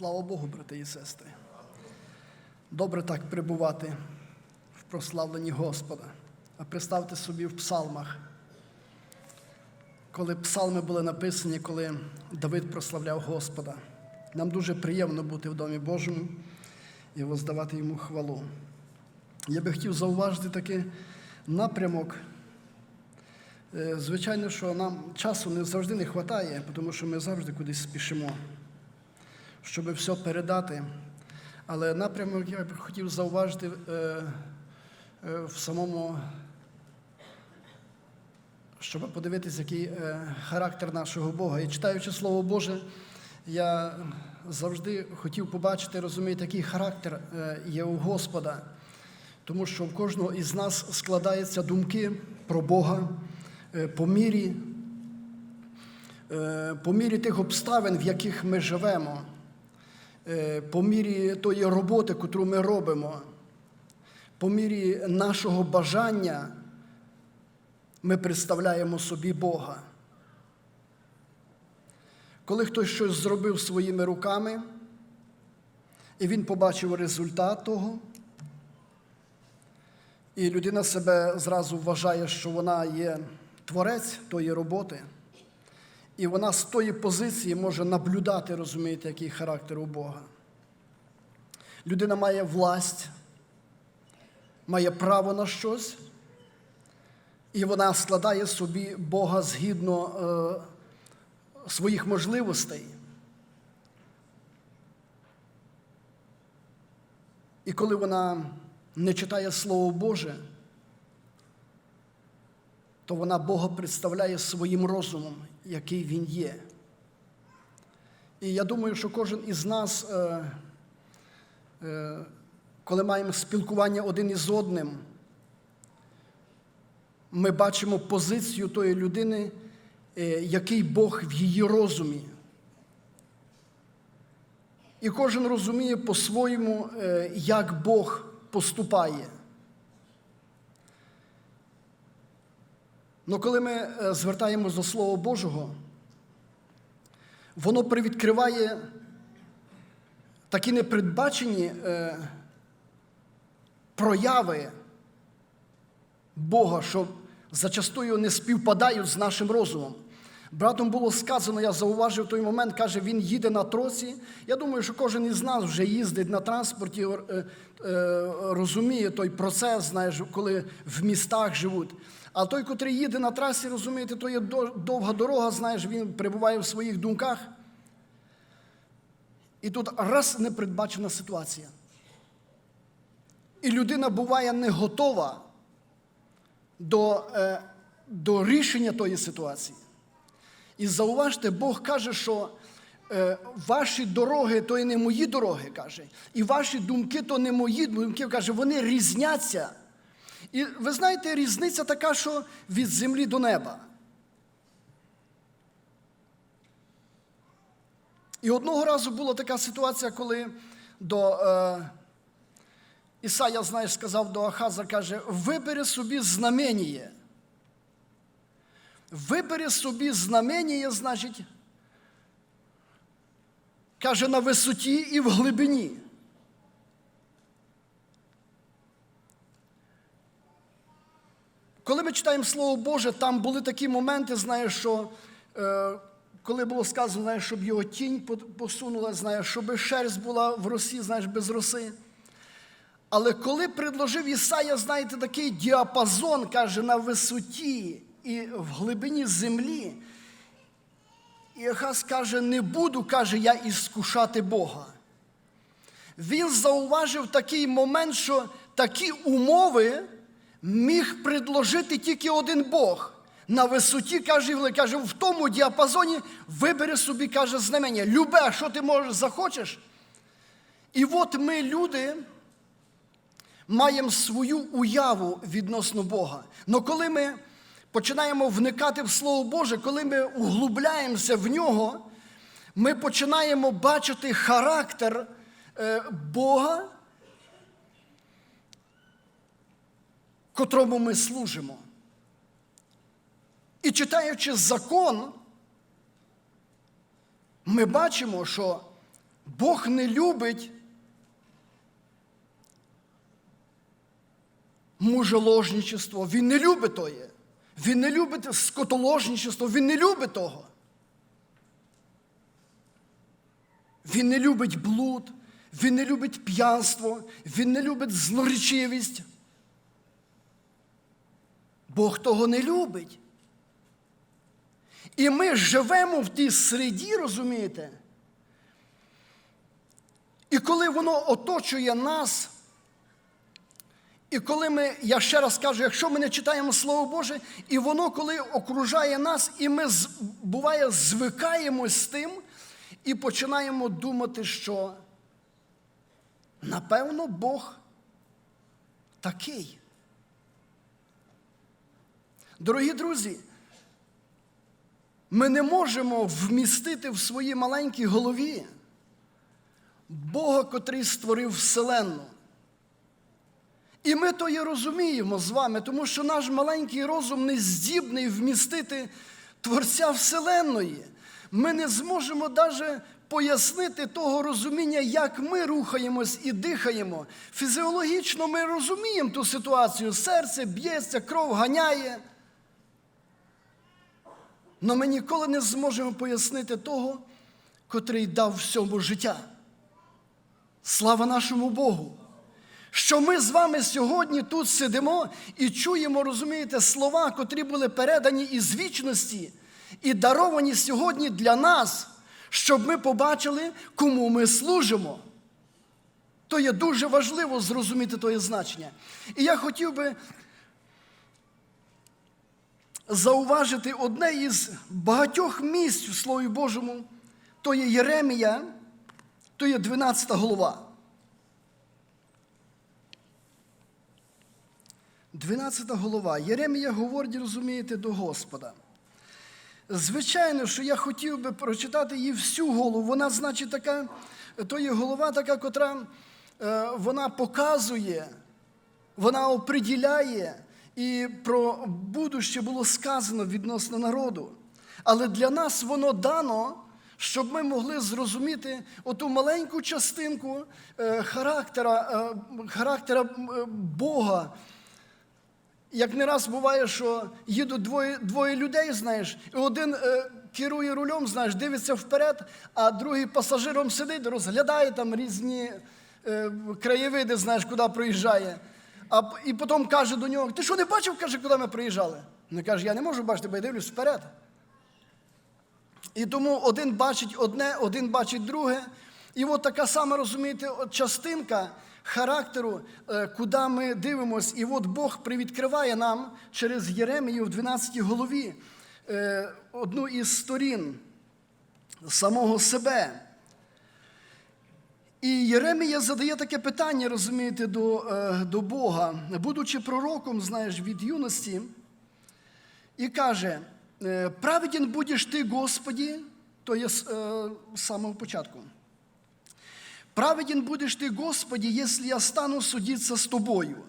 Слава Богу, брати і сестри. Добре так прибувати в прославленні Господа. А представте собі в псалмах, коли псалми були написані, коли Давид прославляв Господа. Нам дуже приємно бути в Домі Божому і воздавати йому хвалу. Я би хотів зауважити такий напрямок. Е, Звичайно, що нам часу не завжди не вистачає, тому що ми завжди кудись спішимо, щоб все передати. Але напрямок я б хотів зауважити е, е, в самому, щоб подивитися, який е, характер нашого Бога. І читаючи Слово Боже, я завжди хотів побачити, розумієте, який характер є у Господа. Тому що в кожного із нас складаються думки про Бога по мірі, по мірі тих обставин, в яких ми живемо, по мірі тої роботи, яку ми робимо, по мірі нашого бажання ми представляємо собі Бога. Коли хтось щось зробив своїми руками, і він побачив результат того, і людина себе зразу вважає, що вона є творець тої роботи, і вона з тої позиції може наблюдати, розумієте, який характер у Бога. Людина має власть, має право на щось, і вона складає собі Бога згідно е, своїх можливостей. І коли вона не читає Слово Боже, то вона Бога представляє своїм розумом, який Він є. І я думаю, що кожен із нас, е, е, коли маємо спілкування один із одним, ми бачимо позицію тої людини, е, який Бог в її розумі. І кожен розуміє по-своєму, як Бог поступає. Ну коли ми е, звертаємось до Слова Божого, воно привідкриває такі непередбачені е, прояви Бога, що зачастую не співпадають з нашим розумом. Братом було сказано, я зауважив той момент, каже, він їде на троці. Я думаю, що кожен із нас вже їздить на транспорті, е, е, розуміє той процес, знаєш, коли в містах живуть. А той, котрий їде на трасі, розумієте, то є довга дорога, знаєш, він перебуває в своїх думках. І тут раз непередбачена ситуація. І людина буває не готова до, е, до рішення тої ситуації. І зауважте, Бог каже, що е, ваші дороги то і не мої дороги, каже. І ваші думки то не мої думки, каже, вони різняться. І ви знаєте, різниця така, що від землі до неба. І одного разу була така ситуація, коли до е, Ісая, знаєш, сказав до Ахаза, каже, вибери собі знамення. Вибери собі знамення, значить, каже, на висоті і в глибині. Коли ми читаємо Слово Боже, там були такі моменти, знаєш, що е, коли було сказано, знаєш, щоб його тінь посунула, знаєш, щоб шерсть була в росі, знаєш, без роси. Але коли предложив Ісая, знаєте, такий діапазон, каже, на висоті і в глибині землі, і Ахаз каже, не буду, каже, я іскушати Бога. Він зауважив такий момент, що такі умови міг предложити тільки один Бог. На висоті, каже, каже, в тому діапазоні вибери собі, каже, знамення. Любе, що ти можеш, захочеш. І от ми, люди, маємо свою уяву відносно Бога. Но коли ми починаємо вникати в Слово Боже, коли ми углубляємося в нього, ми починаємо бачити характер е, Бога, котрому ми служимо. І читаючи закон, ми бачимо, що Бог не любить мужеложничество, Він не любить тоє. Він не любить скотоложничество, він не любить того. Він не любить блуд, він не любить п'янство, він не любить злоречивість. Бог того не любить. І ми живемо в тій середі, розумієте? І коли воно оточує нас, і коли ми, я ще раз кажу, якщо ми не читаємо Слово Боже, і воно, коли окружає нас, і ми буває звикаємось з тим і починаємо думати, що напевно Бог такий. Дорогі друзі, ми не можемо вмістити в своїй маленькій голові Бога, котрий створив Вселенну. І ми то і розуміємо з вами, тому що наш маленький розум не здібний вмістити Творця Вселенної. Ми не зможемо навіть пояснити того розуміння, як ми рухаємось і дихаємо. Фізіологічно ми розуміємо ту ситуацію. Серце б'ється, кров ганяє. Але ми ніколи не зможемо пояснити того, котрий дав всьому життя. Слава нашому Богу! Що ми з вами сьогодні тут сидимо і чуємо, розумієте, слова, котрі були передані із вічності і даровані сьогодні для нас, щоб ми побачили, кому ми служимо. То є дуже важливо зрозуміти тоє значення. І я хотів би зауважити одне із багатьох місць в Слові Божому, то є Єремія, то є 12 голова. 12 голова. Єремія говорить, розумієте, до Господа. Звичайно, що я хотів би прочитати її всю голову. Вона, значить, така, то є голова така, котра е, вона показує, вона оприділяє, і про будуще було сказано відносно народу. Але для нас воно дано, щоб ми могли зрозуміти оту маленьку частинку е, характера, е, характера Бога. Як не раз буває, що їдуть двоє, двоє людей, знаєш, і один е, керує рулем, знаєш, дивиться вперед, а другий пасажиром сидить, розглядає там різні е, краєвиди, знаєш, куди проїжджає. А, і потім каже до нього: ти що не бачив, каже, куди ми проїжджали? Він каже, я не можу бачити, бо я дивлюсь вперед. І тому один бачить одне, один бачить друге. І от така сама, розумієте, частинка характеру, е, куди ми дивимося. І от Бог привідкриває нам через Єремію в 12 голові е, одну із сторін самого себе. І Єремія задає таке питання, розумієте, до, е, до Бога, будучи пророком, знаєш, від юності, і каже: праведен будеш ти, Господі, то є з самого початку. Праведен будеш ти, Господи, если я стану судиться с тобою.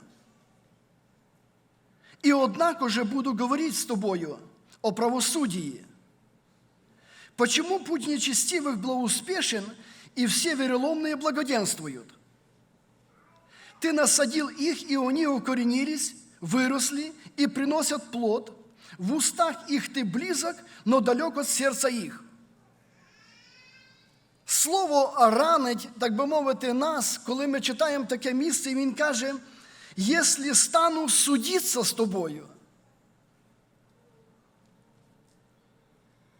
И однако же буду говорить с тобою о правосудии. Почему путь нечестивых благоуспешен, и все вероломные благоденствуют? Ты насадил их, и они укоренились, выросли и приносят плод. В устах их ты близок, но далек от сердца их. Слово ранить, так би мовити, нас, коли ми читаємо таке місце, і він каже: якщо стану судитися з тобою.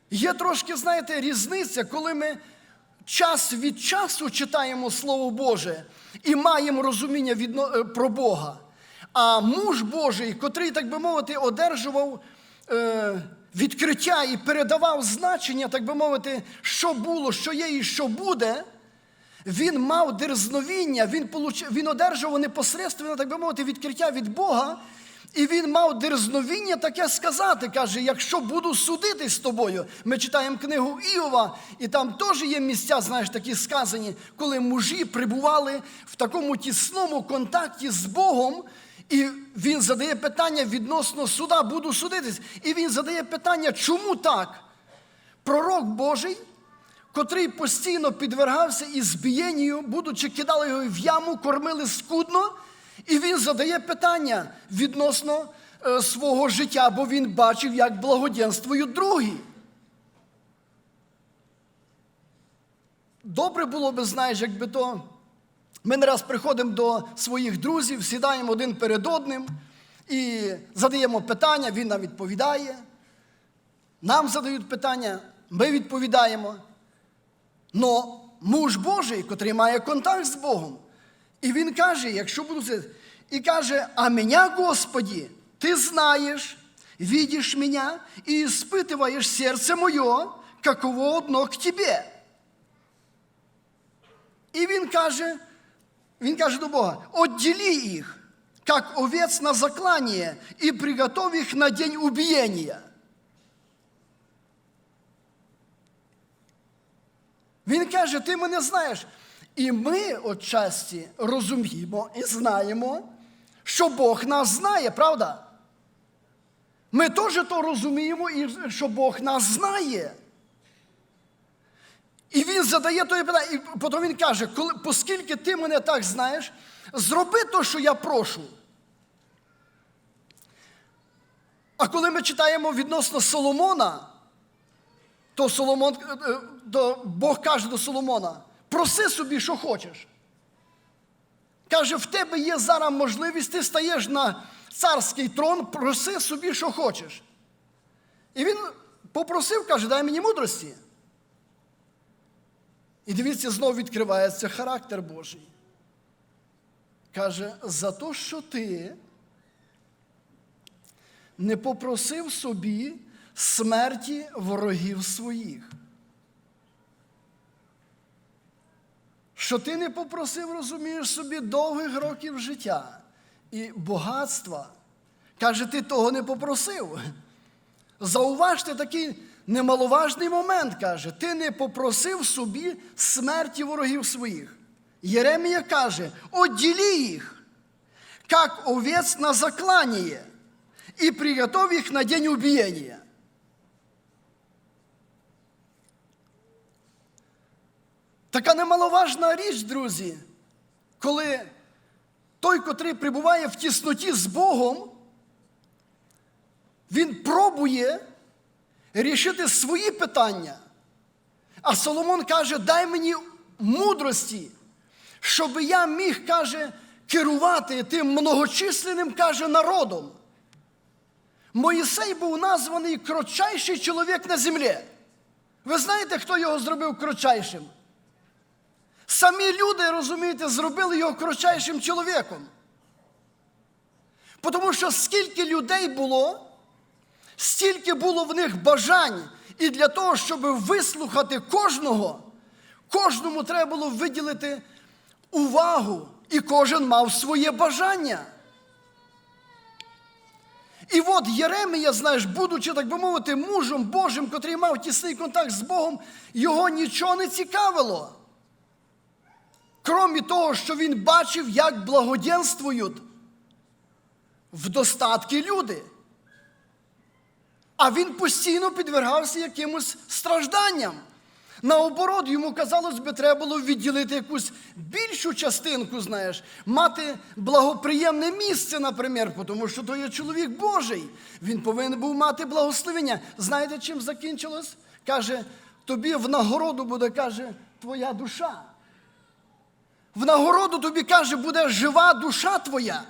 Є трошки, знаєте, різниця, коли ми час від часу читаємо Слово Боже і маємо розуміння відно- е, про Бога. А муж Божий, котрий, так би мовити, одержував е, відкриття і передавав значення, так би мовити, що було, що є і що буде, він мав дерзновіння, він, получ... він одержував непосредственно, так би мовити, відкриття від Бога. І він мав дерзновіння таке сказати, каже: якщо буду судитись з тобою, ми читаємо книгу Іова, і там теж є місця, знаєш, такі сказані, коли мужі прибували в такому тісному контакті з Богом, і він задає питання відносно суда, буду судитись. І він задає питання, чому так? Пророк Божий, котрий постійно підвергався ізбієнню, будучи кидали його в яму, кормили скудно, і він задає питання відносно е, свого життя, бо він бачив, як благоденствують другі. Добре було би, знаєш, якби то. Ми не раз приходимо до своїх друзів, сідаємо один перед одним і задаємо питання, він нам відповідає. Нам задають питання, ми відповідаємо. Но муж Божий, котрий має контакт з Богом, і він каже, якщо буду це, і каже, а мене, Господі, ти знаєш, видиш мене і испытываешь серце моє, каково одно к тебе. І він каже, він каже до Бога: отдели їх, как овець на заклание, і приготовь їх на день убиения. Він каже, ти мене знаєш. І ми отчасті розуміємо і знаємо, що Бог нас знає, правда? Ми теж то розуміємо, і що Бог нас знає. І він задає той питання, і потім він каже, коли, оскільки ти мене так знаєш, зроби то, що я прошу. А коли ми читаємо відносно Соломона, то Соломон, е, е, то Бог каже до Соломона: проси собі, що хочеш. Каже, в тебе є зараз можливість, ти стаєш на царський трон, проси собі, що хочеш. І він попросив, каже, дай мені мудрості. І дивіться, знову відкривається характер Божий. Каже, за те, що ти не попросив собі смерті ворогів своїх. Що ти не попросив, розумієш собі, довгих років життя і багатства. Каже, ти того не попросив. Зауважте такий немаловажний момент, каже, ти не попросив собі смерті ворогів своїх. Єремія каже, отділи їх, як овець на заклання, і приготовь їх на день убієння. Така немаловажна річ, друзі, коли той, котрий прибуває в тісноті з Богом, він пробує рішити свої питання. А Соломон каже: дай мені мудрості, щоб я міг, каже, керувати тим многочисленним, каже, народом. Моїсей був названий кротчайший чоловік на землі. Ви знаєте, хто його зробив кротчайшим? Самі люди, розумієте, зробили його кротчайшим чоловіком. Тому що скільки людей було, стільки було в них бажань. І для того, щоб вислухати кожного, кожному треба було виділити увагу, і кожен мав своє бажання. І от Єремія, знаєш, будучи, так би мовити, мужем Божим, котрий мав тісний контакт з Богом, його нічого не цікавило. Крім того, що він бачив, як благоденствують в достатки люди. А він постійно підвергався якимось стражданням. Наоборот, йому казалось би, треба було відділити якусь більшу частинку, знаєш, мати благоприємне місце, наприклад, тому що то є чоловік Божий. Він повинен був мати благословення. Знаєте, чим закінчилось? Каже, тобі в нагороду буде, каже, твоя душа. В нагороду тобі каже, буде жива душа твоя.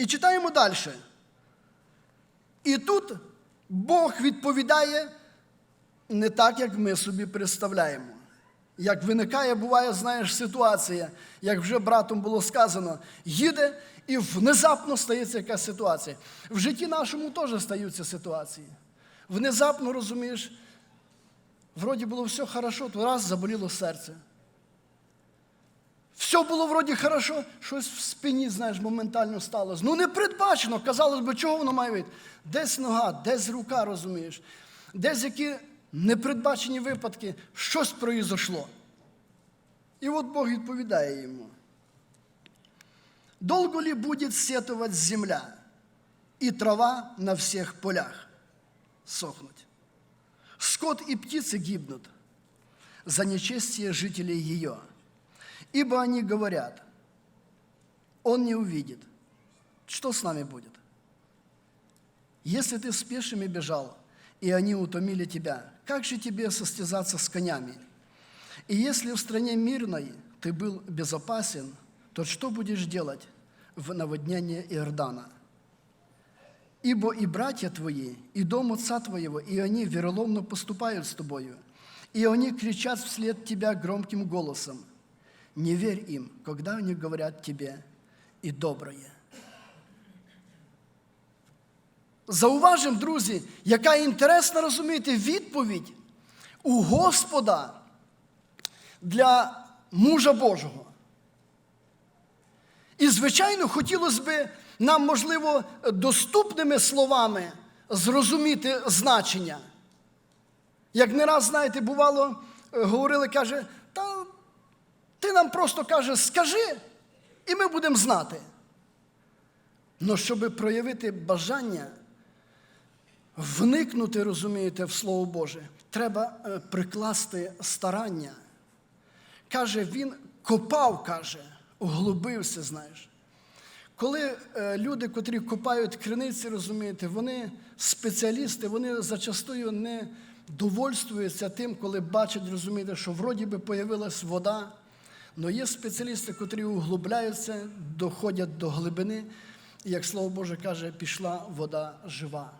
І читаємо далі. І тут Бог відповідає не так, як ми собі представляємо. Як виникає, буває, знаєш, ситуація, як вже братом було сказано, їде і внезапно стається якась ситуація. В житті нашому теж стаються ситуації. Внезапно розумієш, вроді було все хорошо, то раз заболіло серце. Все було вроді хорошо, щось в спині, знаєш, моментально сталося. Ну, не передбачено, казалось би, чого воно має бути. Десь нога, десь рука, розумієш, десь які непередбачені випадки, щось произошло. І от Бог відповідає йому. Долго ли будет сетовать земля и трава на всех полях? сохнуть. Скот и птицы гибнут за нечестие жителей ее. Ибо они говорят, он не увидит. Что с нами будет? Если ты с пешими бежал, и они утомили тебя, как же тебе состязаться с конями? И если в стране мирной ты был безопасен, то что будешь делать в наводнении Иордана? Ибо и братья твои, и дом отца твоего, и они вероломно поступают с тобою, и они кричат вслед тебя громким голосом. Не верь им, когда они говорят тебе и доброе. Зауважимо, друзі, яка інтересна розумієте відповідь у Господа для мужа Божого. І, звичайно, хотілося б нам, можливо, доступними словами зрозуміти значення. Як не раз, знаєте, бувало, е, говорили, каже, ти нам просто каже, скажи, і ми будемо знати. Но щоб проявити бажання вникнути, розумієте, в Слово Боже, треба е, прикласти старання. Каже, він копав, каже, углубився, знаєш. Коли е, люди, котрі копають криниці, розумієте, вони спеціалісти, вони зачастую не довольствуються тим, коли бачать, розумієте, що вроді би появилась вода. Але є спеціалісти, котрі углубляються, доходять до глибини, і, як слово Боже каже, пішла вода жива.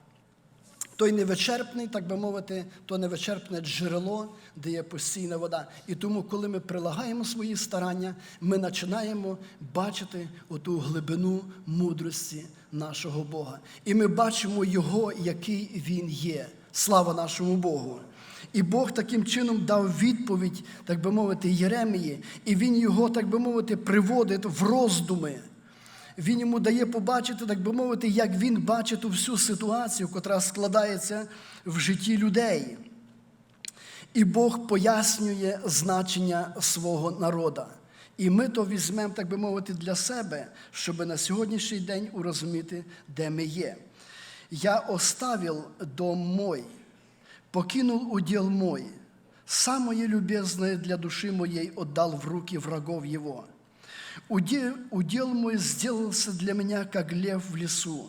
Той невичерпний, так би мовити, то невичерпне джерело, де є постійна вода. І тому, коли ми прилагаємо свої старання, ми починаємо бачити оту глибину мудрості нашого Бога. І ми бачимо Його, який Він є. Слава нашому Богу! І Бог таким чином дав відповідь, так би мовити, Єремії, і він його, так би мовити, приводить в роздуми. Він йому дає побачити, так би мовити, як він бачить всю ситуацію, котра складається в житті людей. І Бог пояснює значення свого народа. І ми то візьмемо, так би мовити, для себе, щоб на сьогоднішній день урозуміти, де ми є. Я оставил дом мой, покинул удел мой, самое любезное для души моей отдал в руки врагов его. Удел, мой сделался для меня, как лев в лесу,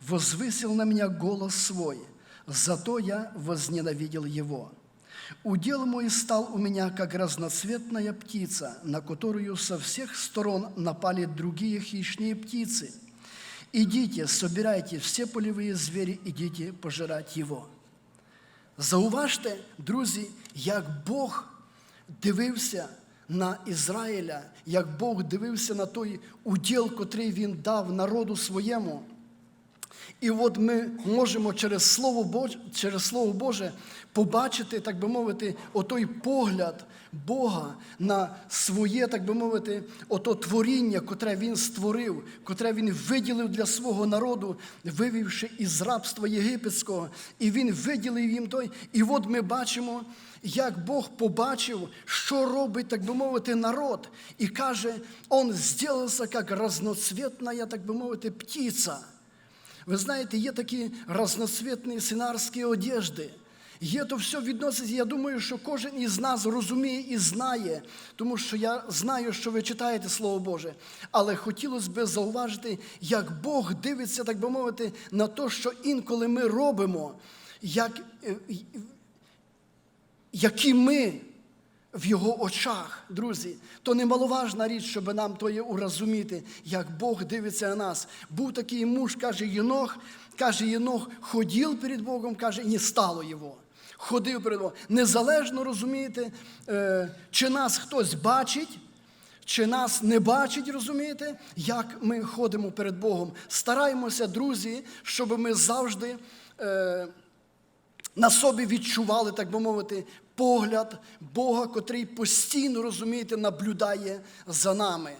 возвысил на меня голос свой, зато я возненавидел его. Удел мой стал у меня, как разноцветная птица, на которую со всех сторон напали другие хищные птицы. Идите, собирайте все полевые звери, идите пожирать его. Зауважте, друзі, як Бог дивився на Ізраїля, як Бог дивився на той уділ, котрий він дав народу своєму. І от ми можемо через Слово Боже, через Слово Боже побачити, так би мовити, отой погляд Бога на своє, так би мовити, ото творіння, котре Він створив, котре Він виділив для свого народу, вивівши із рабства єгипетського, і Він виділив їм той. І от ми бачимо, як Бог побачив, що робить, так би мовити, народ, і каже, Он зробився як разноцвітна, так би мовити, птиця. Ви знаєте, є такі разноцвітні синарські одежди. Є то все відноситься. Я думаю, що кожен із нас розуміє і знає, тому що я знаю, що ви читаєте Слово Боже. Але хотілося б зауважити, як Бог дивиться, так би мовити, на те, що інколи ми робимо, як, е, які ми в його очах, друзі, то немаловажна річ, щоб нам то є урозуміти, як Бог дивиться на нас. Був такий муж, каже Єнох, каже Єнох, ходив перед Богом, каже, і не стало його. Ходив перед Богом. Незалежно розумієте, е, чи нас хтось бачить. Чи нас не бачить, розумієте, як ми ходимо перед Богом? Стараємося, друзі, щоб ми завжди е, на собі відчували, так би мовити, погляд Бога, котрий постійно, розумієте, наблюдає за нами.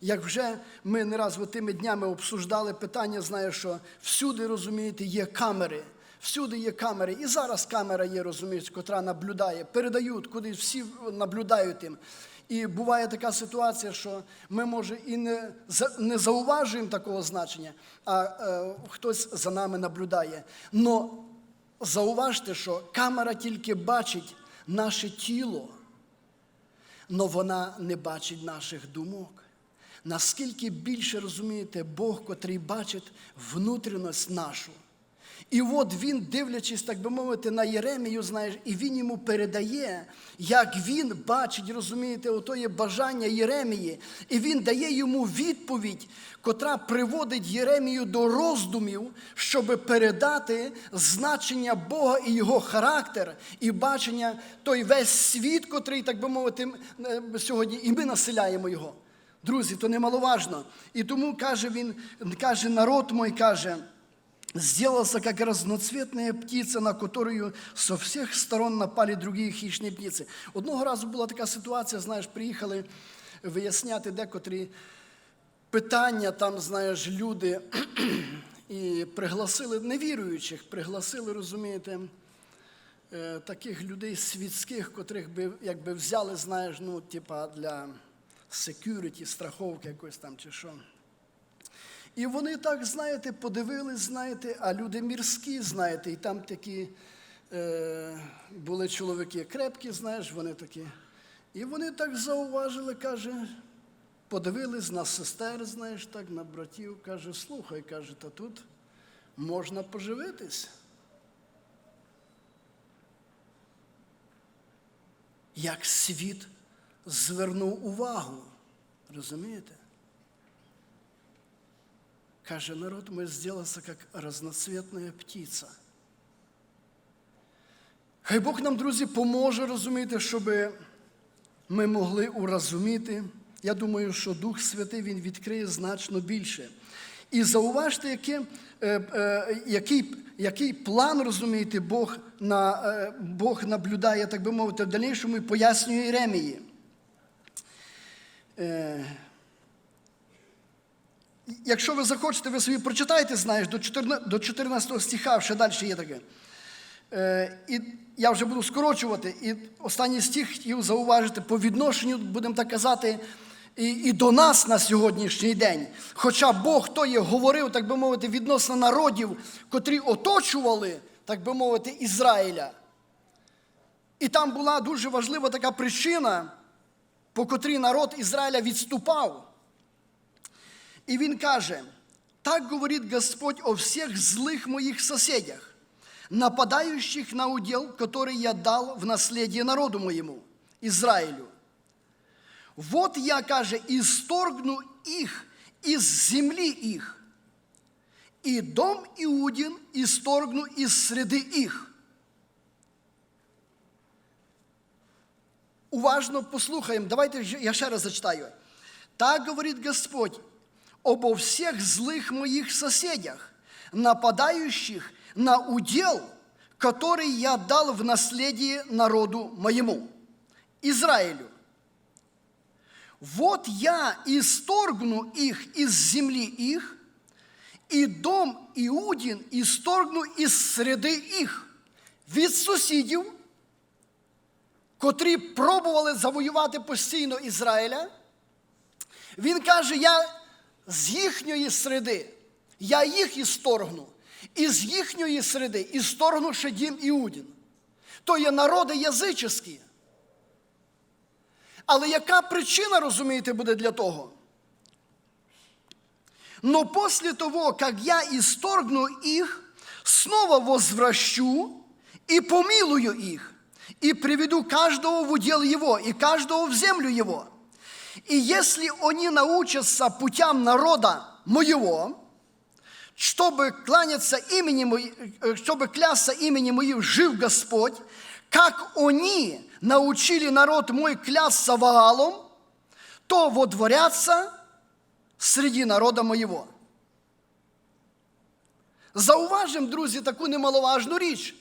Як вже ми не раз тими днями обсуждали питання, знаю, що всюди, розумієте, є камери. Всюди є камери. І зараз камера є, розумієш, котра наблюдає, передають, куди всі наблюдають тим. І буває така ситуація, що ми, може, і не не зауважуємо такого значення, а е, хтось за нами наблюдає. Но зауважте, що камера тільки бачить наше тіло, але вона не бачить наших думок. Наскільки більше розумієте Бог, котрий бачить внутрішність нашу. І от він, дивлячись, так би мовити, на Єремію, знаєш, і він йому передає, як він бачить, розумієте, отоє бажання Єремії, і він дає йому відповідь, котра приводить Єремію до роздумів, щоб передати значення Бога і його характер, і бачення той весь світ, котрий, так би мовити, е, сьогодні, і ми населяємо його. Друзі, то немаловажно. І тому каже він, каже народ мой, каже сделался как разноцветная птица, на которую со всіх сторон напали другі хищні птиці. Одного разу була така ситуація, знаєш, приїхали виясняти декотрі питання, там, знаєш, люди і пригласили невіруючих, пригласили, розумієте, е, таких людей світських, котрих би якби взяли, знаєш, ну, типа для security, страховки якось там чи що. І вони так, знаєте, подивились, знаєте, а люди мірські, знаєте, і там такі е, були чоловіки крепкі, знаєш, вони такі. І вони так зауважили, каже, подивились на сестер, знаєш, так, на братів, каже, слухай, каже, та тут можна поживитись. Як світ звернув увагу, розумієте? Каже, народ мой сделался, как разноцветная птица. Хай Бог нам, друзі, поможе розуміти, щоб ми могли урозуміти. Я думаю, що Дух Святий Він відкриє значно більше. І зауважте, яке, е, е, який, який план, розумієте, Бог, на, е, Бог наблюдає, так би мовити, в дальнішому і пояснює Єремії. Якщо ви захочете, ви собі прочитайте, знаєш, до 14, до 14 стиха, ще далі є таке. Е, і я вже буду скорочувати, і останній стих хотів зауважити по відношенню, будемо так казати, і, і до нас на сьогоднішній день. Хоча Бог то є говорив, так би мовити, відносно народів, котрі оточували, так би мовити, Ізраїля. І там була дуже важлива така причина, по котрій народ Ізраїля відступав. І він каже, так говорит Господь о всех злых моих соседях, нападающих на удел, который я дал в наследие народу моему, Израилю. Вот я, каже, исторгну их из земли их, и дом Иудин исторгну из среды их. Уважно послухаємо, давайте я ще раз зачитаю. Так говорит Господь обо всех злых моих соседях, нападающих на удел, который я дал в наследие народу моему, Израилю. Вот я исторгну их из земли их, і дом Іудін історгну із середи їх від сусідів, котрі пробували завоювати постійно Ізраїля. Він каже: Я з їхньої среди, я їх історгну, і з їхньої среди історгну ще дім Іудін. То є народи язичні. Але яка причина, розумієте, буде для того? Но после того, как я исторгну их, снова возвращу и помилую их, и приведу каждого в удел его, и каждого в землю его. И если они научатся путям народа моего, чтобы кланяться имени моим, чтобы клясться именем моим, жив Господь, как они научили народ мой клясться Ваалом, то водворятся среди народа моєго. Зауважимо, друзі, таку немаловажну річ.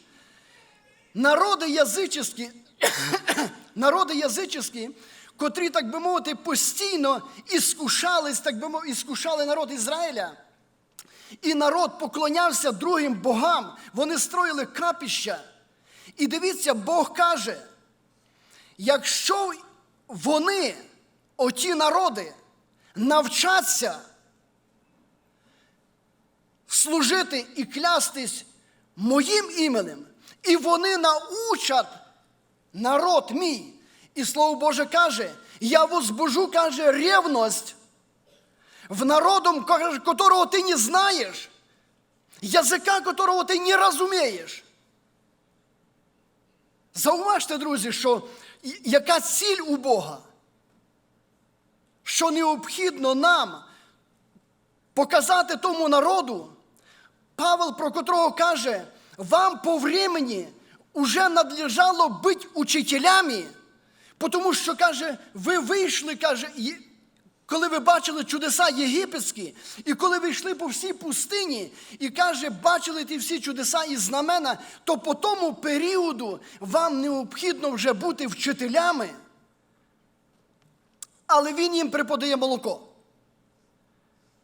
Народи язичні, народи язичні, Котрі, так би мовити, постійно іскушались, так би мовити, іскушали народ Ізраїля. І народ поклонявся другим богам, вони строїли капіща. І дивіться, Бог каже, якщо вони, оті народи, навчаться служити і клястись моїм іменем, і вони научать народ мій. І Слово Боже каже, я возбужу, каже, ревность в народом, которого ти не знаєш, язика, которого ти не розумієш. Зауважте, друзі, що яка ціль у Бога, що необхідно нам показати тому народу, Павел, про котрого каже, вам по времени уже надлежало бути учителями, тому що, каже, ви вийшли, каже, коли ви бачили чудеса єгипетські, і коли ви йшли по всій пустині, і каже, бачили ті всі чудеса і знамена, то по тому періоду вам необхідно вже бути вчителями, але він їм преподає молоко.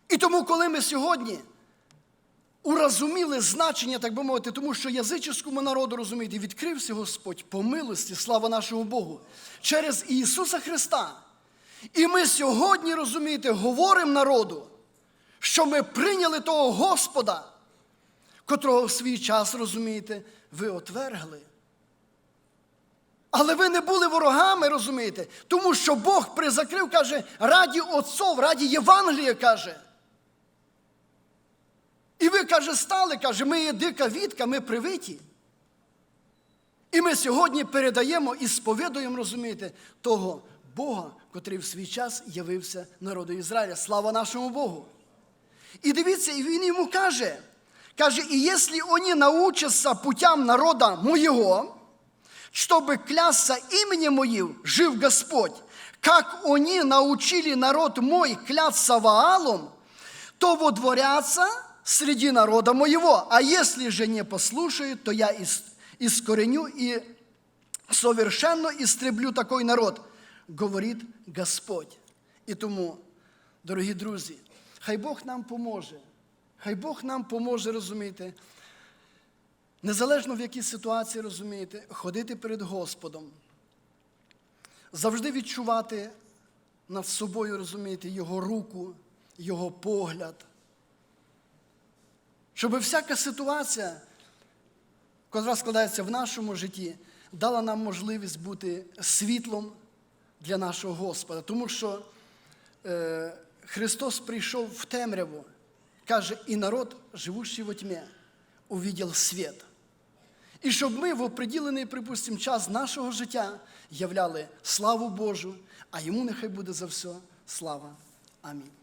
І тому, коли ми сьогодні урозуміли значення, так би мовити, тому що язичському народу, розумієте, відкрився Господь по милості, слава нашому Богу, через Ісуса Христа. І ми сьогодні, розумієте, говоримо народу, що ми прийняли того Господа, котрого в свій час, розумієте, ви отвергли. Але ви не були ворогами, розумієте, тому що Бог призакрив, каже, раді отцов, раді Євангелія, каже. І ви, каже, стали, каже, ми є дика вітка, ми привиті. І ми сьогодні передаємо і сповідуємо, розумієте, того Бога, котрий в свій час явився народу Ізраїля. Слава нашому Богу. І дивіться, і він йому каже, каже, і якщо вони научатся путям народа моєго, чтобы клясться именем моим, жив Господь, как они научили народ мой клясться Ваалом, то водворятся среди народа моего. А если же не послушают, то я ис- искореню и совершенно истреблю такой народ, говорить Господь. І тому, дорогі друзі, хай Бог нам поможе. Хай Бог нам поможе, розумієте, Незалежно в якій ситуації розумієте, ходити перед Господом, завжди відчувати над собою, розумієте, Його руку, Його погляд. Щоб всяка ситуація, яка складається в нашому житті, дала нам можливість бути світлом для нашого Господа. Тому що е, Христос прийшов в темряву, каже, і народ, живущий во тьмі, увидел світ. І щоб ми в оприділений, припустимо, час нашого життя являли славу Божу, а йому нехай буде за все слава. Амінь.